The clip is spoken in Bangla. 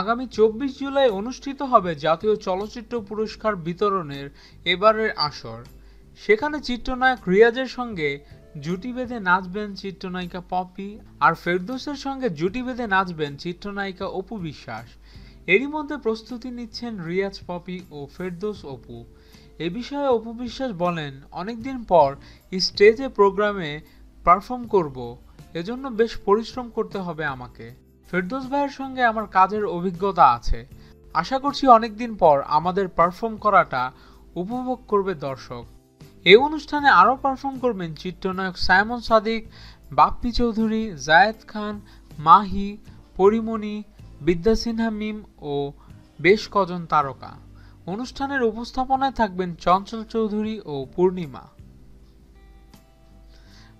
আগামী চব্বিশ জুলাই অনুষ্ঠিত হবে জাতীয় চলচ্চিত্র পুরস্কার বিতরণের এবারের আসর। সেখানে চিত্রনায়ক রিয়াজের সঙ্গে জুটি বেঁধে নাচবেন চিত্রনায়িকা পপি আর ফেরদৌসের সঙ্গে জুটি বেঁধে নাচবেন চিত্রনায়িকা অপু বিশ্বাস। এরই মধ্যে প্রস্তুতি নিচ্ছেন রিয়াজ পপি ও ফেরদৌস অপু। এ বিষয়ে অপু বিশ্বাস বলেন, অনেকদিন পর স্টেজে প্রোগ্রামে পারফর্ম করব, এজন্য বেশ পরিশ্রম করতে হবে আমাকে। ফেরদৌস ভাইয়ের সঙ্গে আমার কাজের অভিজ্ঞতা আছে। আশা করছি অনেকদিন পর আমাদের পারফর্ম করাটা উপভোগ করবে দর্শক। এই অনুষ্ঠানে আরও পারফর্ম করবেন চিত্রনায়ক সাইমন সাদিক, বাপ্পি চৌধুরী, জায়েদ খান, মাহি, পরিমণি, বিদ্যা সিনহা মিম ও বেশ কজন তারকা। অনুষ্ঠানের উপস্থাপনায় থাকবেন চঞ্চল চৌধুরী ও পূর্ণিমা।